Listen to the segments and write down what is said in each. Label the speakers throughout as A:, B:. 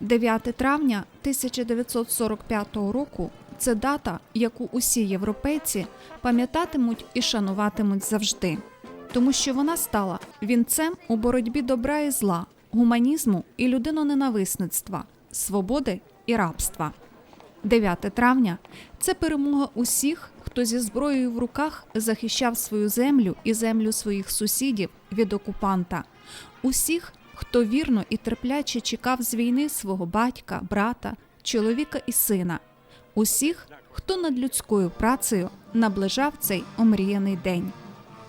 A: 9 травня 1945 року це дата, яку усі європейці пам'ятатимуть і шануватимуть завжди, тому що вона стала вінцем у боротьбі добра і зла, гуманізму і людиноненависництва, свободи і рабства. 9 травня це перемога усіх, хто зі зброєю в руках захищав свою землю і землю своїх сусідів від окупанта, усіх, хто вірно і терпляче чекав з війни свого батька, брата, чоловіка і сина, усіх, хто над людською працею наближав цей омріяний день.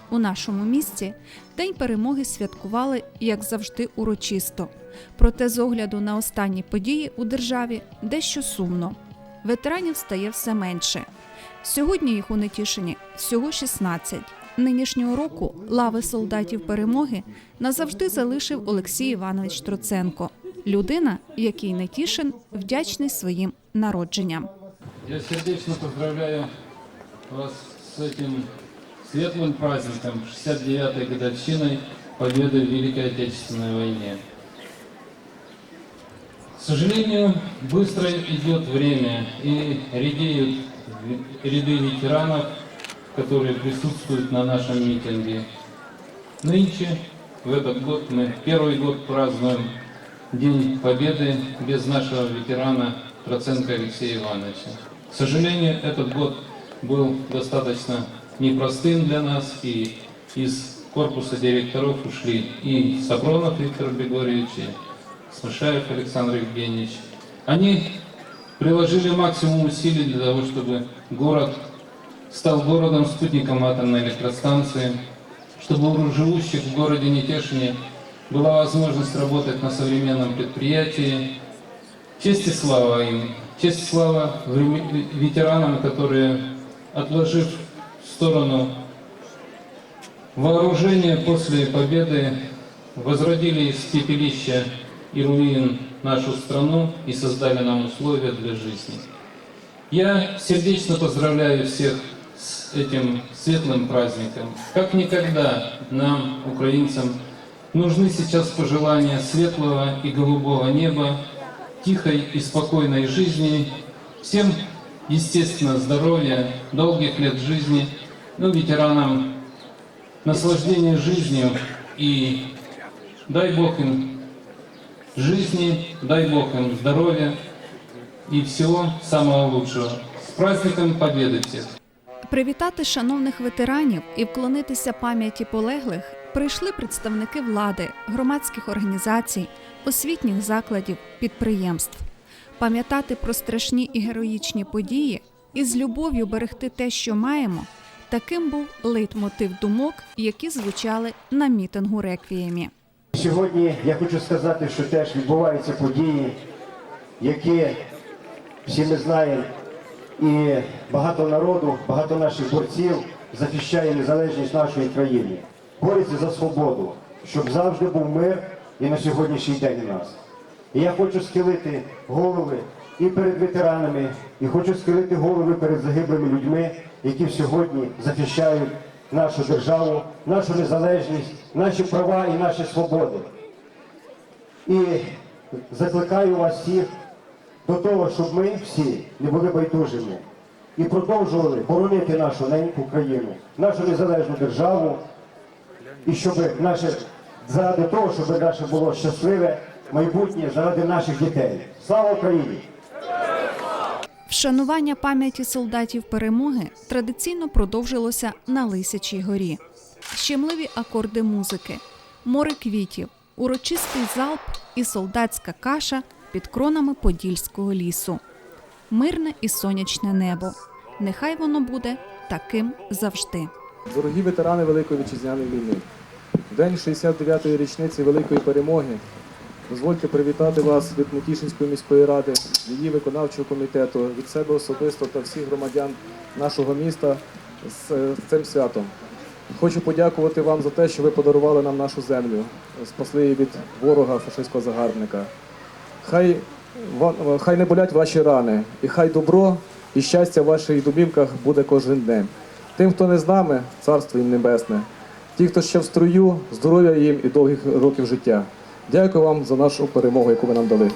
A: У нашому місті День перемоги святкували, як завжди, урочисто. Проте, з огляду на останні події у державі, дещо сумно. Ветеранів стає все менше. Сьогодні їх у Нетішині всього 16 Нинішнього року лави солдатів перемоги назавжди залишив Олексій Іванович Троценко, людина, який Нетішин вдячний своїм народженням.
B: Я сердечно поздравляю вас с этим светлым праздником, 69-й годовщиной победы в Великой Отечественной войне. К сожалению, быстро идет время и редеют ви- ряды ветеранов, которые присутствуют на нашем митинге. Нынче, в этот год, мы первый год празднуем День Победы без нашего ветерана Троценко Алексея Ивановича. К сожалению, этот год был достаточно непростым для нас, и из корпуса директоров ушли и Сапронов Виктор Григорьевич, и Смышаев Александр Евгеньевич. Они приложили максимум усилий для того, чтобы город стал городом-спутником атомной электростанции, чтобы у живущих в городе Нетешине была возможность работать на современном предприятии. Честь и слава им. Честь и слава ветеранам, которые, отложив в сторону вооружение после победы, возродили из пепелища и руин нашу страну и создали нам условия для жизни. Я сердечно поздравляю всех с этим светлым праздником. Как никогда нам, украинцам, нужны сейчас пожелания светлого и голубого неба, тихой и спокойной жизни, всем, естественно, здоровья, долгих лет жизни, ну, ветеранам наслаждения жизнью и дай Бог им жизни, дай Бог им здоровья и всего самого лучшего. С праздником Победы всех!
A: Привітати шановних ветеранів і вклонитися пам'яті полеглих прийшли представники влади, громадських організацій, освітніх закладів, підприємств. Пам'ятати про страшні і героїчні події і з любов'ю берегти те, що маємо. Таким був лейтмотив думок, які звучали на мітингу реквіємі.
C: Сьогодні я хочу сказати, що теж відбуваються події, які всі ми знаємо, і багато народу, багато наших борців захищає незалежність нашої країни, бореться за свободу, щоб завжди був мир і на сьогоднішній день у нас. І я хочу схилити голови і перед ветеранами, і хочу схилити голови перед загиблими людьми, які сьогодні захищають нашу державу, нашу незалежність, наші права і наші свободи. І закликаю вас всіх до того, щоб ми всі не були байдужими і продовжували боронити нашу неньку країну, нашу незалежну державу, і щоб наше заради того, щоб наше було щасливе майбутнє заради наших дітей. Слава Україні!
A: Вшанування пам'яті солдатів перемоги традиційно продовжилося на Лисячій горі. Щемливі акорди музики, море квітів, урочистий залп і солдатська каша під кронами Подільського лісу. Мирне і сонячне небо. Нехай воно буде таким завжди.
D: Дорогі ветерани Великої вітчизняної війни, в день 69-ї річниці Великої перемоги дозвольте привітати вас від Нетішинської міської ради, її виконавчого комітету, від себе особисто та всіх громадян нашого міста з е, цим святом. Хочу подякувати вам за те, що ви подарували нам нашу землю, спасли її від ворога фашистського загарбника. Хай, хай не болять ваші рани, і хай добро і щастя в ваших домівках буде кожен день. Тим, хто не з нами, царство їм небесне. Ті, хто ще в струю, здоров'я їм і довгих років життя. Дякую вам за нашу перемогу, яку ви нам дали.